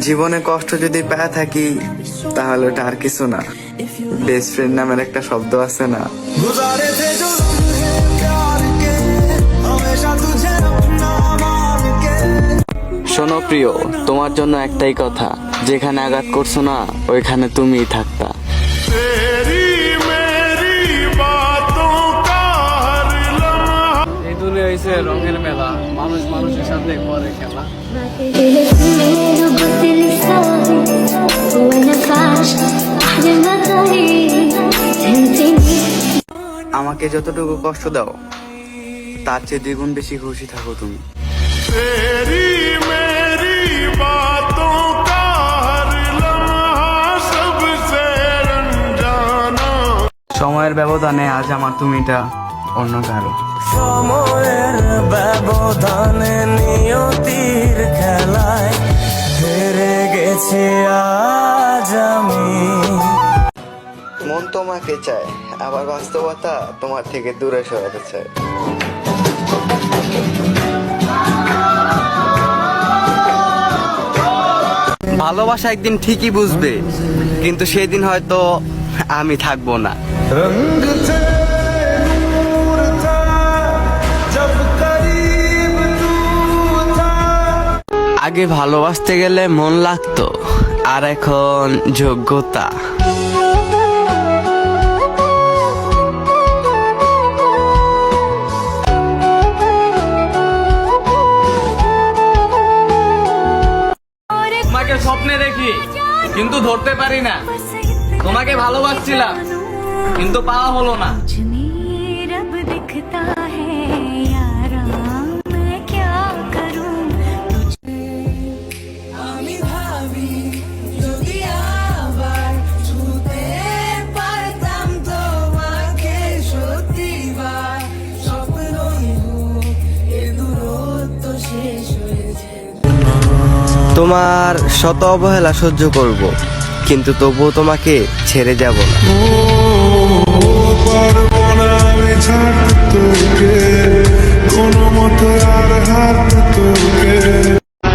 জীবনে কষ্ট যদি পেয়ে থাকি তাহলে ওটা আর কিছু না। বেস্ট ফ্রেন্ড নামের একটা শব্দ আছে না? শোনো প্রিয় তোমার জন্য একটাই কথা যেখানে আঘাত করছ না ওইখানে তুমিই থাকতা। রঙের মেলা মানুষ মানুষের সাথে খেলা। আমাকে যতটুকু কষ্ট দাও তার চেয়ে দ্বিগুণ বেশি খুশি থাকো তুমি। সময়ের ব্যবধানে আজ আমার তুমিটা অন্য কারও। সময়ের ব্যবধানে নিয়তির খেলায় হেরে আর মন তোমাকে চায় আবার বাস্তবতা তোমার থেকে দূরে সরাতে চায়। ভালোবাসা একদিন ঠিকই বুঝবে কিন্তু সেদিন হয়তো আমি থাকব না। আগে ভালোবাসতে গেলে মন লাগতো আর এখন যোগ্যতা। তোমাকে স্বপ্নে দেখি কিন্তু ধরতে পারি না। তোমাকে ভালোবাসছিলাম কিন্তু পাওয়া হলো না। তোমার শত অবহেলা সহ্য করব কিন্তু তবুও তোমাকে ছেড়ে যাব না।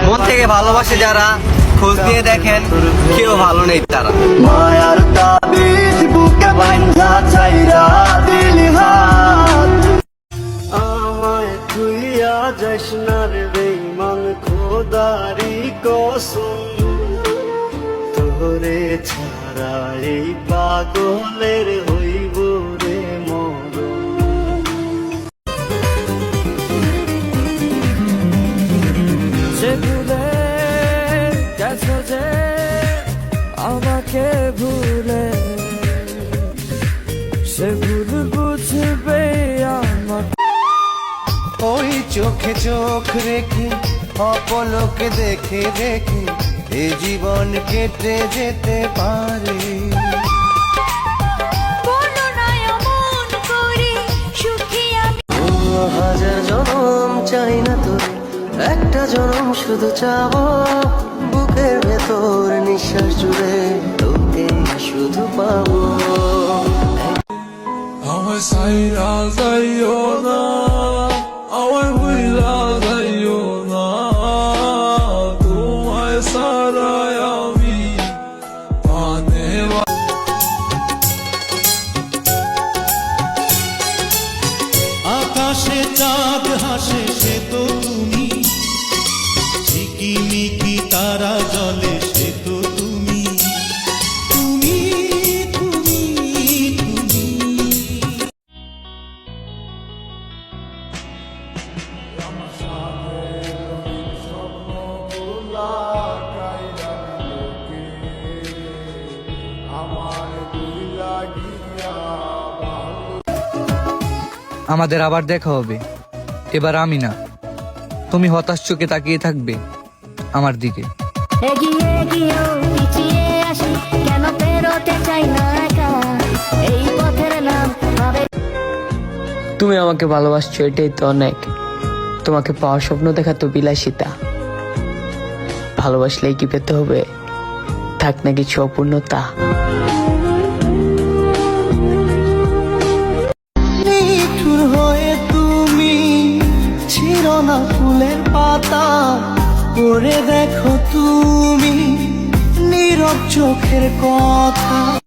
মন থেকে ভালোবাসে যারা খোঁজ দিয়ে দেখেন কেউ ভালো নেই তারা। মায়ার তাবিজ বুকে বান্ধা চাইরা দিলি হাত। আমায় তুইয়া যাস না রে বেঈমান খোদারি কসম তোরে ছাড়া এই পাগলের হইব ওই চোখে চোখ রেখে অপলোকে দেখে দেখে এ জীবন কেটে যেতে পারে। বর্ণনায় করি সুখী আমি। ও হাজার জনম চাই না তোর একটা জনম শুধু চাবো। বুকের ভেতর নিঃশ্বাস জুড়ে তোকে শুধু পাবো। আমায় সাইরা যাইও না। তারা জলে তুমি। তুমি তুমি তুমি। আমাদের আবার দেখা হবে। এবার আমি না। তুমি হতাশ চোখে তাকিয়ে থাকবে। আমার দিকে। এগিয়ে গিয়েও পিছিয়ে আসি কেন পেরোতে চাই না একা? এই পথের নাম তুমি আমাকে ভালোবাসছো এটাই তো অনেক। তোমাকে পাওয়ার স্বপ্ন দেখা তো বিলাসিতা। ভালোবাসলেই কি পেতে হবে? থাক না কিছু অপূর্ণতা। হয়ে তুমি ছিল না ফুলের পাতা। করে দেখো তুমি নীরব চোখের কথা।